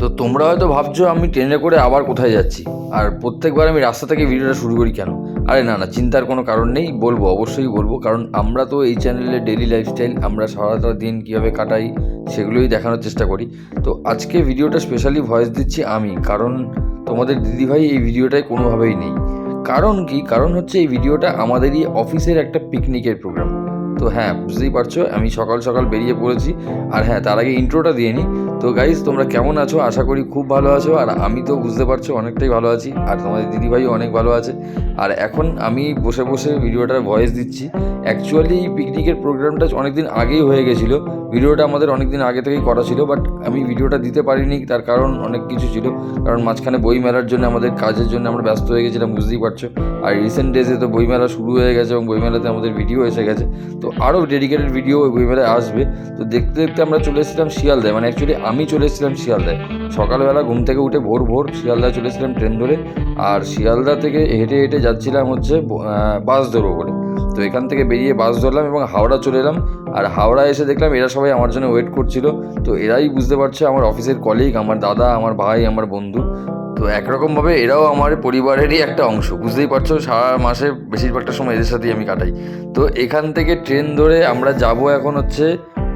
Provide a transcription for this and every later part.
তো তোমরা হয়তো ভাবছ আমি ট্রেনে করে আবার কোথায় যাচ্ছি? আর প্রত্যেকবার আমি রাস্তা থেকে ভিডিওটা শুরু করি কেন? আরে না না, চিন্তার কোনো কারণ নেই, বলব, অবশ্যই বলব, কারণ আমরা তো এই চ্যানেলে ডেলি লাইফস্টাইল আমরা সারাটা দিন কীভাবে কাটাই সেগুলোই দেখানোর চেষ্টা করি। তো আজকে ভিডিওটা স্পেশালি ভয়েস দিচ্ছি আমি, কারণ তোমাদের দিদিভাই এই ভিডিওটায় কোনোভাবেই নেই। কারণ কি? কারণ হচ্ছে এই ভিডিওটা আমাদেরই অফিসের একটা পিকনিকের প্রোগ্রাম তো হ্যাঁ বুঝতেই পারছ, আমি সকাল সকাল বেরিয়ে পড়েছি। আর হ্যাঁ তার আগে ইন্ট্রোটা দিয়ে নিই তো গাইজ তোমরা কেমন আছো? আশা করি খুব ভালো আছো। আর আমি তো বুঝতে পারছ অনেকটাই ভালো আছি। আর তোমাদের দিদিভাইও অনেক ভালো আছে। আর এখন আমি বসে বসে ভিডিওটার ভয়েস দিচ্ছি। অ্যাকচুয়ালি পিকনিকের প্রোগ্রামটা অনেকদিন আগেই হয়ে গেছিল। ভিডিওটা আমাদের অনেক দিন আগে থেকেই করা ছিল বাট আমি ভিডিওটা দিতে পারিনি, তার কারণ অনেক কিছু ছিল। কারণ মাঝখানে বই মেলার জন্য, আমাদের কাজের জন্য আমরা ব্যস্ত হয়ে গেছিলাম, বুঝতেই পারছ। আর রিসেন্ট ডেজে তো বইমেলা শুরু হয়ে গেছে এবং বইমেলাতে আমাদের ভিডিও এসে গেছে। তো আরও ডেডিকেটেড ভিডিও ওই বইমেলায় আসবে। তো দেখতে দেখতে আমরা চলে এসেছিলাম শিয়ালদায়। মানে অ্যাকচুয়ালি আমি চলে এসেছিলাম শিয়ালদায়। সকালবেলা ঘুম থেকে উঠে ভোর ভোর শিয়ালদায় চলে এসেছিলাম ট্রেন ধরে। আর শিয়ালদা থেকে হেঁটে হেঁটে যাচ্ছিলাম হচ্ছে বাস ধরবো বলে। তো এখান থেকে বেরিয়ে বাস ধরলাম এবং হাওড়া চলে এলাম। আর হাওড়া এসে দেখলাম এরা সবাই আমার জন্য ওয়েট করছিল। তো এরাই বুঝতে পারছে আমার অফিসের কলিগ আমার দাদা, আমার ভাই, আমার বন্ধু। তো একরকমভাবে এরাও আমার পরিবারেরই একটা অংশ। বুঝতেই পারছ, সারা মাসে বেশিরভাগটা সময় এদের সাথেই আমি কাটাই। তো এখান থেকে ট্রেন ধরে আমরা যাব এখন হচ্ছে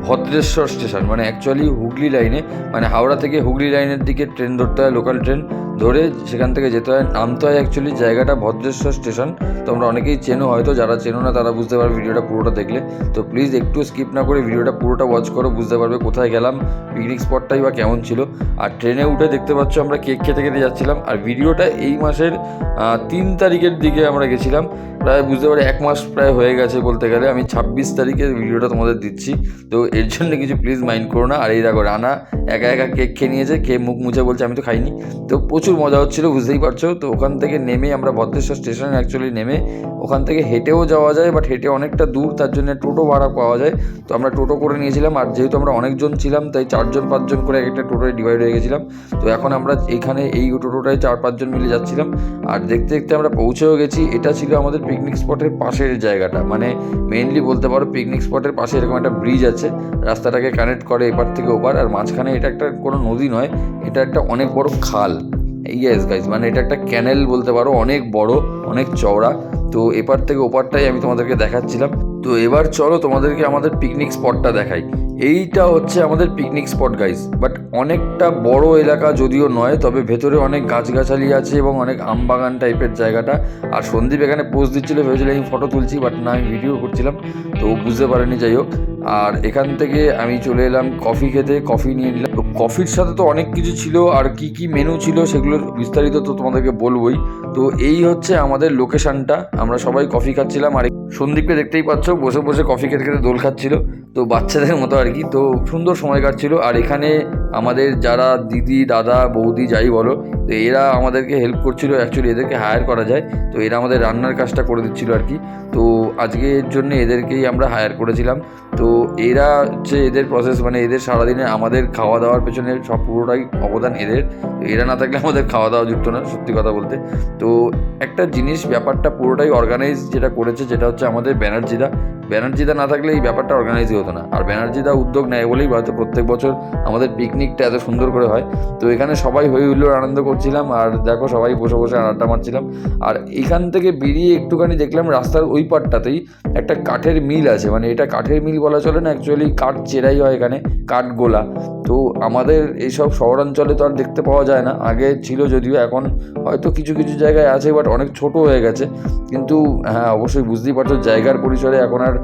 ভদ্রেশ্বর স্টেশন মানে অ্যাকচুয়ালি হুগলি লাইনে মানে হাওড়া থেকে হুগলি লাইনের দিকে ট্রেন ধরতে হয় লোকাল ট্রেন ধরে সেখান থেকে যেতে হয়। নামতে হয় অ্যাকচুয়ালি জায়গাটা ভদ্রেশ্বর স্টেশন। তোমরা অনেকেই চেনো হয়তো, যারা চেনো না তারা বুঝতে পারবে ভিডিওটা পুরোটা দেখলে। তো প্লিজ একটু স্কিপ না করে ভিডিওটা পুরোটা ওয়াচ করো, বুঝতে পারবে কোথায় গেলাম পিকনিক স্পটটাই বা কেমন ছিল। আর ট্রেনে উঠে দেখতে পাচ্ছ আমরা কেক খেতে খেতে যাচ্ছিলাম। আর ভিডিওটা এই মাসের তিন তারিখের দিকে আমরা গেছিলাম। প্রায় বুঝতে পারি এক মাস প্রায় হয়ে গেছে বলতে গেলে। আমি ছাব্বিশ তারিখের ভিডিওটা তোমাদের দিচ্ছি। তো এর জন্য কিছু প্লিজ মাইন্ড করো না। আর এই দেখো রানা একা একা কেক খেয়ে নিয়েছে। খেয়ে মুখ মুছে বলছে, আমি তো খাইনি। তো প্রচুর মজা হচ্ছিল, বুঝতেই পারছ? তো ওখান থেকে নেমে আমরা ভদ্রেশ্বর স্টেশনে অ্যাকচুয়ালি নেমে ওখান থেকে হেঁটেও যাওয়া যায় বাট হেঁটে অনেকটা দূর, তার জন্য টোটো ভাড়া পাওয়া যায়। তো আমরা টোটো করে নিয়েছিলাম, আর যেহেতু আমরা অনেকজন ছিলাম, তাই চারজন, পাঁচজন করে এক একটা টোটোয় ডিভাইড হয়ে গেছিলাম। তো এখন আমরা এখানে এই টোটোটায় চার, পাঁচজন মিলে যাচ্ছিলাম, আর দেখতে দেখতে আমরা পৌঁছেও গেছি। এটা ছিল আমাদের পিকনিক স্পটের পাশের জায়গাটা মানে মেইনলি বলতে পারো পিকনিক স্পটের পাশে এরকম একটা ব্রিজ আছে, রাস্তাটাকে কানেক্ট করে এপার থেকে ওপার, আর মাঝখানে এটা একটা কোনো নদী নয়, এটা একটা অনেক বড় খাল। ইয়েস গাইজ মানে এটা একটা ক্যানেল বলতে পারো, অনেক বড়, অনেক চওড়া। তো এপার থেকে ওপারটাই আমি তোমাদেরকে দেখাচ্ছিলাম। তো এবার চলো তোমাদেরকে আমাদের পিকনিক স্পটটা দেখাই। এইটা হচ্ছে আমাদের পিকনিক স্পট গাইজ বাট অনেকটা বড় এলাকা যদিও নয়, তবে ভেতরে অনেক গাছগাছালি আছে এবং অনেক আমবাগান টাইপের জায়গাটা। আর সন্দীপ এখানে পোজ দিচ্ছিল, ভেবেছিল আমি ফটো তুলছি বাট না, আমি ভিডিও করছিলাম, তো বুঝতে পারেনি, যাই হোক। আর এখান থেকে আমি চলে এলাম কফি খেতে, কফি নিয়ে নিলাম। তো কফির সাথে তো অনেক কিছু ছিল, আর কি কি মেনু ছিল সেগুলোর বিস্তারিত তো তোমাদেরকে বলবোই। তো এই হচ্ছে আমাদের লোকেশনটা আমরা সবাই কফি খাচ্ছিলাম, আর সন্দীপকে দেখতেই পাচ্ছ, বসে বসে কফি খেতে খেতে দোল খাচ্ছিল। তো বাচ্চাদের মতো আর কি, তো সুন্দর সময় কাটছিল। আর এখানে আমাদের যারা দিদি, দাদা, বৌদি যাই বলো, তো এরা আমাদেরকে হেল্প করছিল। অ্যাকচুয়ালি এদেরকে হায়ার করা যায়। তো এরা আমাদের রান্নার কাজটা করে দিচ্ছিল আর কি। তো আজকে এর জন্য এদেরকেই আমরা হায়ার করেছিলাম। তো এরা হচ্ছে এদের প্রসেস মানে এদের সারাদিনে আমাদের খাওয়া দাওয়ার পেছনে সব পুরোটাই অবদান এদের। তো এরা না থাকলে আমাদের খাওয়া দাওয়া যুক্ত না, সত্যি কথা বলতে। তো একটা জিনিস, ব্যাপারটা পুরোটাই অর্গানাইজ যেটা করেছে যেটা হচ্ছে আমাদের ব্যানার্জিদা। ব্যানার্জিদা না থাকলে এই ব্যাপারটা অর্গানাইজই হতো না। আর ব্যানার্জিদা উদ্যোগ নেয় বলেই হয়তো প্রত্যেক বছর আমাদের পিকনিকটা এত সুন্দর করে হয়। তো এখানে সবাই হই হুল্লোড় আনন্দ করছিলাম আর দেখো সবাই বসে বসে আড্ডা মারছিলাম। আর এখান থেকে বেরিয়ে একটুখানি দেখলাম রাস্তার ওই পাটটাতেই একটা কাঠের মিল আছে। মানে এটা কাঠের মিল বলা চলে না অ্যাকচুয়ালি কাঠ চেরাই হয় এখানে, কাঠ গোলা। তো আমাদের এইসব শহরাঞ্চলে তো আর দেখতে পাওয়া যায় না। আগে ছিল যদিও, এখন হয়তো কিছু কিছু জায়গায় আছে বাট অনেক ছোট হয়ে গেছে। কিন্তু হ্যাঁ অবশ্যই বুঝতেই পারছ, জায়গার পরিসরে এখন আর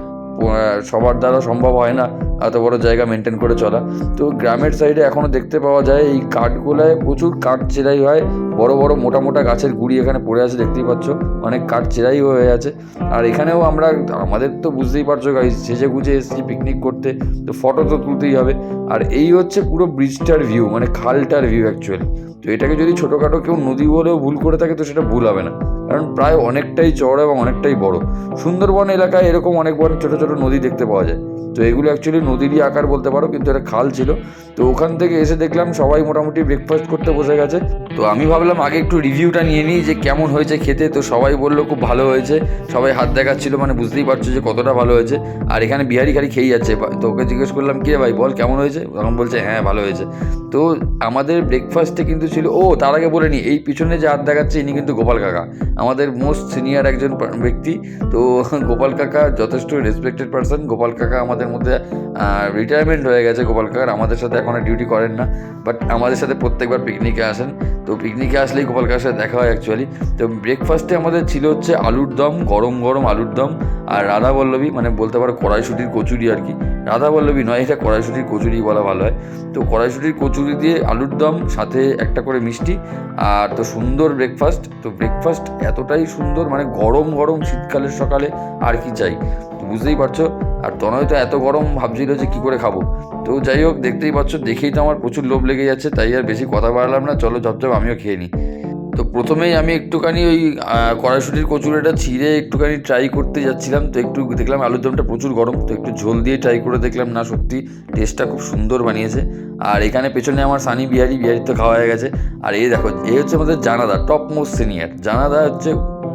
সবার দ্বারা সম্ভব হয় না। এত বড় জায়গা মেনটেন করে চলা। তো গ্রামের সাইডে এখনও দেখতে পাওয়া যায়, এই কাঠগুলায় প্রচুর কাঠ চেরাই হয়। বড় বড়, মোটা মোটা গাছের গুড়ি এখানে পড়ে আছে, দেখতেই পাচ্ছ। অনেক কাঠ চেরাই হয়ে আছে। আর এখানেও আমরা, আমাদের তো বুঝতেই পারছ গাইজ সেজে গুজে এসেছি পিকনিক করতে। তো ফটো তো তুলতেই হবে। আর এই হচ্ছে পুরো ব্রিজটার ভিউ মানে খালটার ভিউ অ্যাকচুয়ালি তো এটাকে যদি ছোটোখাটো কেউ নদী বলেও ভুল করে থাকে, তো সেটা ভুল হবে না। কারণ প্রায় অনেকটাই চড় এবং অনেকটাই বড়। সুন্দরবন এলাকায় এরকম অনেক বড় ছোটো ছোটো নদী দেখতে পাওয়া যায়। তো এগুলো অ্যাকচুয়ালি নদীরই আকার বলতে পারো, কিন্তু এটা খাল ছিল। তো ওখান থেকে এসে দেখলাম সবাই মোটামুটি ব্রেকফাস্ট করতে বসে গেছে। তো আমি ভাবলাম আগে একটু রিভিউটা নিয়ে নিই যে কেমন হয়েছে খেতে। তো সবাই বলল খুব ভালো হয়েছে। সবাই হাত দেখাচ্ছিল মানে বুঝতেই পারছ যে কতটা ভালো হয়েছে। আর এখানে বিহারি খালি খেয়ে যাচ্ছে। তো ওকে জিজ্ঞেস করলাম, কে ভাই, বল কেমন হয়েছে? তখন বলছে হ্যাঁ ভালো হয়েছে। তো আমাদের ব্রেকফাস্টে কিন্তু ছিল, ও, তার আগে বলে নি, এই পিছনে যে হাত দেখাচ্ছে, ইনি কিন্তু গোপাল কাকা। আমাদের মোস্ট সিনিয়র একজন ব্যক্তি। তো গোপাল কাকা, যথেষ্ট রেসপেক্টেড পারসন গোপাল কাকা আমাদের মধ্যে রিটায়ারমেন্ট হয়ে গেছে গোপাল কাকার আমাদের সাথে এখন ডিউটি করেন না বাট আমাদের সাথে প্রত্যেকবার পিকনিকে আসেন। তো পিকনিকে আসলেই গোপাল কাকার সাথে দেখা হয় অ্যাকচুয়ালি তো ব্রেকফাস্টে আমাদের ছিল হচ্ছে আলুর দম, গরম গরম আলুর দম আর রাধা বল্লভী মানে বলতে পারো কড়াইশুটির কচুরি আর কি। রাধা বল্লভী নয়, এটা কড়াইশুটির কচুরি বলা ভালো হয়। তো কড়াইশুটির কচুরি দিয়ে আলুর দম, সাথে একটা করে মিষ্টি আর তো সুন্দর ব্রেকফাস্ট তো ব্রেকফাস্ট এতটাই সুন্দর মানে গরম গরম শীতকালের সকালে আর কি চাই। বুঝতেই পারছ? আর তনয় তো এত গরম ভাবছিল যে কী করে খাব। তো যাই হোক, দেখতেই পাচ্ছ, দেখেই তো আমার প্রচুর লোভ লেগে যাচ্ছে, তাই আর বেশি কথা বাড়ালাম না, চলো ঝপঝপ, আমিও খেয়ে নিই। তো প্রথমেই আমি একটুখানি ওই কড়াইশুটির কচুরিটা ছিঁড়ে একটুখানি ট্রাই করতে যাচ্ছিলাম, তো একটু দেখলাম আলুর দমটা প্রচুর গরম, তো একটু ঝোল দিয়ে ট্রাই করে দেখলাম, না, সত্যি টেস্টটা খুব সুন্দর বানিয়েছে। আর এখানে পেছনে আমার সানি বিহারি বিহারি তো খাওয়া হয়ে গেছে। আর এই দেখো, এই হচ্ছে আমাদের জানাদা টপ মোস্ট সিনিয়র জানাদা হচ্ছে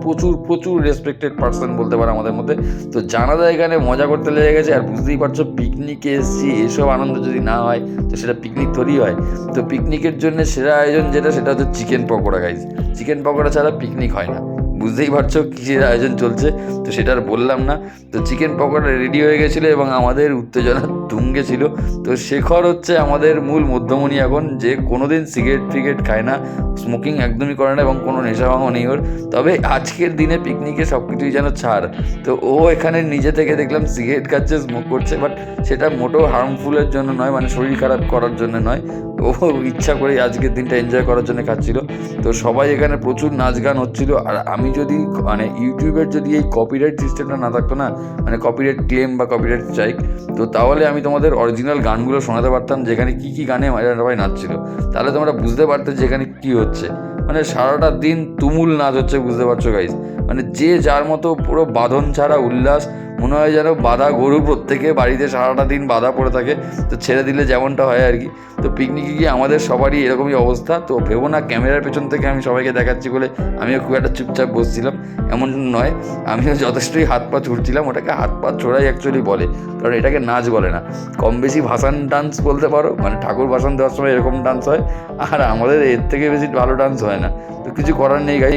প্রচুর প্রচুর রেসপেক্টেড পার্সন বলতে পারো আমাদের মধ্যে। তো জানা যায় এখানে মজা করতে লেগে গেছে, আর বুঝতেই পারছ পিকনিকে এসেছি, এসব আনন্দ যদি না হয়, তো সেটা পিকনিক তৈরি হয়। তো পিকনিকের জন্য সেরা আয়োজন যেটা, সেটা হচ্ছে chicken pakora guys chicken pakora ছাড়া পিকনিক হয় না। বুঝতেই পারছ কিসের আয়োজন চলছে। তো সেটা আর বললাম না। তো চিকেন পকোড়া রেডি হয়ে গেছিল এবং আমাদের উত্তেজনা তুঙ্গে ছিল। তো শেখর হচ্ছে আমাদের মূল মধ্যমণি এখন। যে কোনো দিন সিগারেট ফিগারেট খায় না স্মোকিং একদমই করে না এবং কোনো নেশা ভাঙও নেই ওর। তবে আজকের দিনে পিকনিকে সব কিছুই যেন ছাড়। তো ও এখানে নিজে থেকে দেখলাম সিগারেট খাচ্ছে স্মোক করছে বাট সেটা মোটেও হার্মফুলের জন্য নয় মানে শরীর খারাপ করার জন্য নয়। ও ইচ্ছা করে আজকের দিনটা এনজয় করার জন্য খাচ্ছিল। তো সবাই এখানে প্রচুর নাচ গান হচ্ছিল। আর আমি যদি মানে ইউটিউবের যদি এই কপিরাইট সিস্টেমটা না থাকতো না মানে কপিরাইট ক্লেম বা কপিরাইট স্ট্রাইক তো তাহলে আমি তোমাদের অরিজিনাল গানগুলো শোনাতে পারতাম, যেখানে কী কী গানে এরা সবাই নাচছিল। তাহলে তোমরা বুঝতে পারতে যে এখানে কী হচ্ছে। মানে সারাটা দিন তুমুল নাচ হচ্ছে, বুঝতে পারছ গাইজ মানে যে যার মতো পুরো বাঁধন ছাড়া, উল্লাস মনে হয় যেন বাধা গরু প্রত্যেকে বাড়িতে সারাটা দিন বাধা পড়ে থাকে, তো ছেড়ে দিলে যেমনটা হয় আর কি। তো পিকনিকে গিয়ে আমাদের সবারই এরকমই অবস্থা, তো ভেবো না ক্যামেরার পেছন থেকে আমি সবাইকে দেখাচ্ছি বলে আমিও খুব একটা চুপচাপ বসছিলাম, এমন নয়, আমিও যথেষ্টই হাত পা ছুটছিলাম, ওটাকে হাত পা ছোড়াই অ্যাকচুয়ালি বলে, কারণ এটাকে নাচ বলে না। কম বেশি ভাসান ডান্স বলতে পারো মানে ঠাকুর ভাসান দেওয়ার সময় এরকম ডান্স হয়, আর আমাদের এর থেকে বেশি ভালো ডান্স হয় না। তো কিছু করার নেই গাই।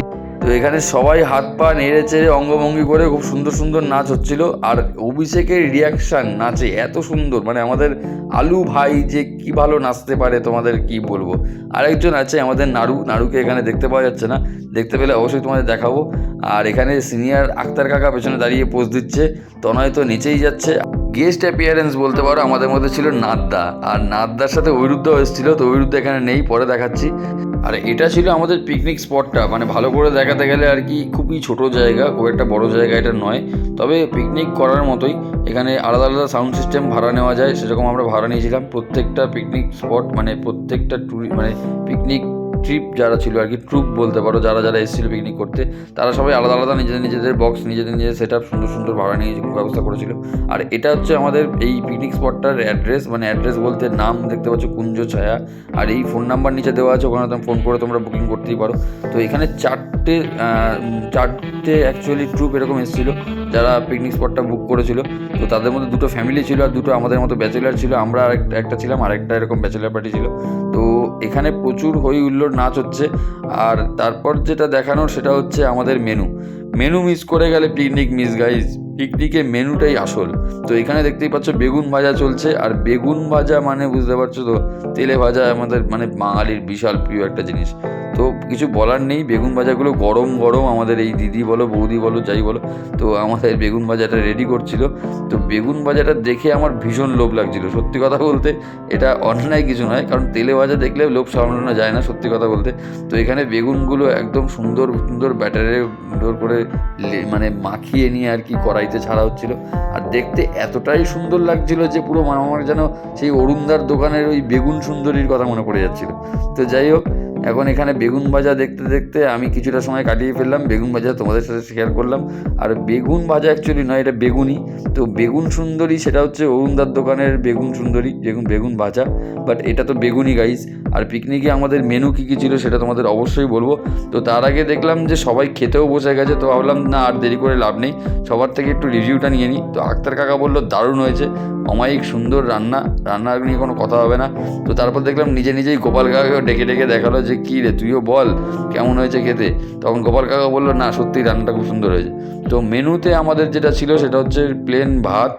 তো এখানে সবাই হাত পা নেড়ে চেড়ে অঙ্গভঙ্গি করে খুব সুন্দর সুন্দর নাচ হচ্ছিল। আর অভিষেকের রিয়াকশান নাচে এত সুন্দর মানে আমাদের আলু ভাই যে কি ভালো নাচতে পারে তোমাদের কি বলব? আরেকজন আছে আমাদের নাড়ু নাড়ুকে এখানে দেখতে পাওয়া যাচ্ছে না। দেখতে পেলে অবশ্যই তোমাদের দেখাবো। আর এখানে সিনিয়র আক্তার কাকা পেছনে দাঁড়িয়ে পোজ দিচ্ছে। তনয় তো নিচেই যাচ্ছে। গেস্ট অ্যাপিয়ারেন্স বলতে পারো, আমাদের মধ্যে ছিল নাদ্দা। আর নাদ্দার সাথে ঐরুদ্ধ এসেছিল তো ঐরুদ্ধ এখানে নেই, পরে দেখাচ্ছি। আর এটা ছিল আমাদের পিকনিক স্পটটা মানে ভালো করে দেখাতে গেলে আর কি খুবই ছোট জায়গা, খুব একটা বড় জায়গা এটা নয়। তবে পিকনিক করার মতোই, এখানে আলাদা আলাদা সাউন্ড সিস্টেম ভাড়া নেওয়া যায়, সেরকম আমরা ভাড়া নিয়েছিলাম। প্রত্যেকটা পিকনিক স্পট মানে প্রত্যেকটা ট্যুরি মানে পিকনিক ট্রিপ যারা ছিল আর কি, ট্রুপ বলতে পারো, যারা যারা এসেছিল পিকনিক করতে, তারা সবাই আলাদা আলাদা নিজেদের নিজেদের বক্স নিজেদের নিজেদের সেট আপ সুন্দর সুন্দর ভাড়া নিয়ে ব্যবস্থা করেছিল। আর এটা হচ্ছে আমাদের এই পিকনিক স্পটটার অ্যাড্রেস মানে অ্যাড্রেস বলতে নাম দেখতে পাচ্ছ কুঞ্জ ছায়া, আর এই ফোন নাম্বার নিচে দেওয়া আছে, ওখানে তুমি ফোন করে তোমরা বুকিং করতেই পারো। তো এখানে চারটে চারটে অ্যাকচুয়ালি ট্রুপ এরকম এসেছিল। যারা পিকনিক স্পটটা বুক করেছিল, তো তাদের মধ্যে দুটো ফ্যামিলি ছিল আর দুটো আমাদের মতো ব্যাচেলার ছিল। আমরা একটা ছিলাম আরেকটা এরকম ব্যাচেলার পার্টি ছিল। তো এখানে প্রচুর হই হুল্লোড় নাচ হচ্ছে। আর তারপর যেটা দেখানোর সেটা হচ্ছে আমাদের মেনু মেনু মিস করে গেলে পিকনিক মিস গাইজ পিকনিকে মেনুটাই আসল। তো এখানে দেখতেই পাচ্ছ বেগুন ভাজা চলছে। আর বেগুন ভাজা মানে বুঝতে পারছ তো, তেলে ভাজা আমাদের মানে বাঙালির বিশাল প্রিয় একটা জিনিস। তো কিছু বলার নেই। বেগুন ভাজাগুলো গরম গরম। আমাদের এই দিদি বলো, বৌদি বলো, যাই বলো, তো আমাদের বেগুন ভাজাটা রেডি করছিল। তো বেগুন ভাজাটা দেখে আমার ভীষণ লোভ লাগছিল। সত্যি কথা বলতে, এটা অন্যায় কিছু নয়, কারণ তেলে ভাজা দেখলে লোভ সামলানো যায় না, সত্যি কথা বলতে। তো এখানে বেগুনগুলো একদম সুন্দর সুন্দর ব্যাটারে সুন্দর করে মানে মাখিয়ে নিয়ে আর কি কড়াইতে ছাড়া হচ্ছিল। আর দেখতে এতটাই সুন্দর লাগছিল যে পুরো আমার যেন সেই অরুণদার দোকানের ওই বেগুন সুন্দরীর কথা মনে পড়ে যাচ্ছিল। তো যাই হোক এখন এখানে বেগুন ভাজা দেখতে দেখতে আমি কিছুটা সময় কাটিয়ে ফেললাম, বেগুন ভাজা তোমাদের সাথে শেয়ার করলাম। আর বেগুন ভাজা অ্যাকচুয়ালি নয়, এটা বেগুনি তো বেগুন সুন্দরী, সেটা হচ্ছে অরুণদার দোকানের বেগুন সুন্দরী বেগুন বেগুন ভাজা। বাট এটা তো বেগুনি গাইস আর পিকনিকে আমাদের মেনু কী কী ছিল সেটা তোমাদের অবশ্যই বলব। তো তার আগে দেখলাম যে সবাই খেতেও বসে গেছে, তো ভাবলাম না আর দেরি করে লাভ নেই। সবার থেকে একটু রিভিউটা নিয়ে নিই। তো আক্তার কাকা বলল, দারুণ হয়েছে। অমায়িক সুন্দর রান্না। রান্না নিয়ে কোনো কথা হবে না। তো তারপর দেখলাম নিজে নিজেই গোপাল কাকাকেও ডেকে ডেকে দেখাল যে কী রে, তুইও বল, কেমন হয়েছে খেতে? তখন গোপাল কাকা বলল, না সত্যি রান্নাটা খুব সুন্দর হয়েছে। তো মেনুতে আমাদের যেটা ছিল, সেটা হচ্ছে প্লেন ভাত।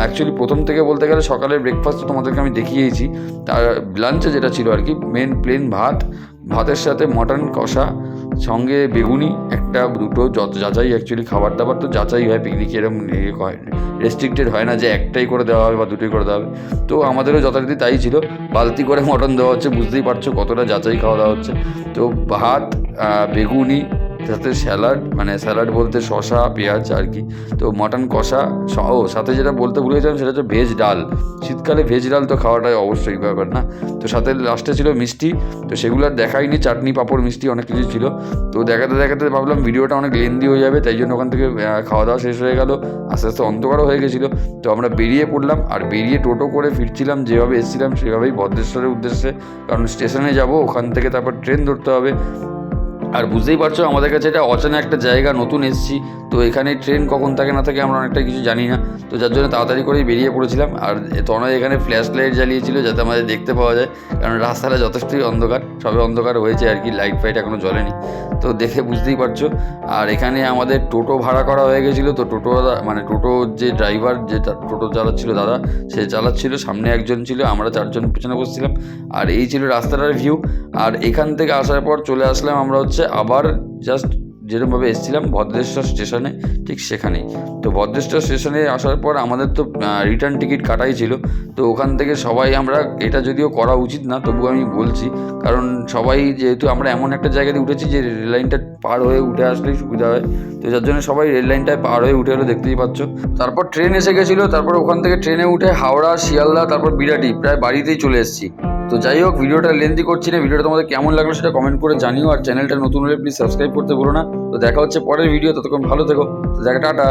অ্যাকচুয়ালি প্রথম থেকে বলতে গেলে সকালের ব্রেকফাস্ট তোমাদেরকে আমি দেখিয়েছি। তার লাঞ্চে যেটা ছিল আর কি মেন প্লেন ভাত ভাতের সাথে মটন কষা, সঙ্গে বেগুনি, একটা দুটো যত যাচাই অ্যাকচুয়ালি খাবার দাবার তো যাচাই হয় পিকনিকে এরকম রেস্ট্রিক্টেড হয় না। যে একটাই করে দেওয়া হবে বা দুটোই করে দেওয়া হবে। তো আমাদেরও যথারীতি তাই ছিল। বালতি করে মটন দেওয়া হচ্ছে, বুঝতেই পারছ কতটা যাচাই খাওয়া দাওয়া হচ্ছে। তো ভাত বেগুনি সাথে স্যালাড মানে স্যালাড বলতে শশা পেঁয়াজ আর কি। তো মটন কষা ও, সাথে যেটা বলতে ভুলে গেছিলাম সেটা হচ্ছে ভেজ ডাল। শীতকালে ভেজ ডাল তো খাওয়াটাই অবশ্যই ব্যাপার না। তো সাথে লাস্টে ছিল মিষ্টি, তো সেগুলো আর দেখাইনি, চাটনি, পাঁপড়, মিষ্টি অনেক কিছু ছিল। তো দেখাতে দেখাতে ভাবলাম ভিডিওটা অনেক লেন্দি হয়ে যাবে, তাই জন্য ওখান থেকে খাওয়া দাওয়া শেষ হয়ে গেল। আস্তে আস্তে অন্ধকারও হয়ে গেছিল। তো আমরা বেরিয়ে পড়লাম, আর বেরিয়ে টোটো করে ফিরছিলাম, যেভাবে এসেছিলাম সেভাবেই ভদ্রেশ্বরের উদ্দেশ্যে। কারণ স্টেশনে যাব, ওখান থেকে তারপর ট্রেন ধরতে হবে। আর বুঝতেই পারছ, আমাদের কাছে এটা অচেনা একটা জায়গা, নতুন এসেছি। তো এখানে ট্রেন কখন থাকে না থাকে আমরা অনেকটা কিছু জানি না। তো যার জন্য তাড়াতাড়ি করেই বেরিয়ে পড়েছিলাম। আর তনয় এখানে ফ্ল্যাশ লাইট জ্বালিয়েছিল যাতে আমাদের দেখতে পাওয়া যায়। কারণ রাস্তাটা যথেষ্টই অন্ধকার, সবে অন্ধকার হয়েছে আর কি লাইট ফাইট এখনও জ্বলেনি। তো দেখে বুঝতেই পারছ। আর এখানে আমাদের টোটো ভাড়া করা হয়ে গেছিল। তো টোটো মানে টোটো যে ড্রাইভার যে টোটো চালাচ্ছিল দাদা, সে চালাচ্ছিল, সামনে একজন ছিল, আমরা চারজন পেছনে বসছিলাম। আর এই ছিল রাস্তাটার ভিউ আর এখান থেকে আসার পর চলে আসলাম আমরা হচ্ছে আবার জাস্ট যেরকমভাবে এসেছিলাম ভদ্রেশ্বর স্টেশনে, ঠিক সেখানেই। তো ভদ্রেশ্বর স্টেশনে আসার পর আমাদের তো রিটার্ন টিকিট কাটাই ছিল। তো ওখান থেকে সবাই আমরা, এটা যদিও করা উচিত না তবু আমি বলছি। কারণ সবাই যেহেতু আমরা এমন একটা জায়গাতে উঠেছি যে রেল লাইনটা পার হয়ে উঠে আসলেই সুবিধা হয়। তো যার জন্য সবাই রেল লাইনটায় পার হয়ে উঠে এলো, দেখতেই পাচ্ছ। তারপর ট্রেন এসে গেছিল, তারপর ওখান থেকে ট্রেনে উঠে হাওড়া, শিয়ালদা, তারপর বিরাটি, প্রায় বাড়িতেই চলে এসেছি। তো যাই হোক, ভিডিওটা লেন্দি করছি না, ভিডিওটা তোমাদের কেমন লাগল সেটা কমেন্ট করে জানিও, আর চ্যানেলটা নতুন হলে প্লিজ সাবস্ক্রাইব করতে ভুলো না। তো দেখা হচ্ছে পরের ভিডিও ততক্ষণ ভালো থেকো। দেখা টাটা।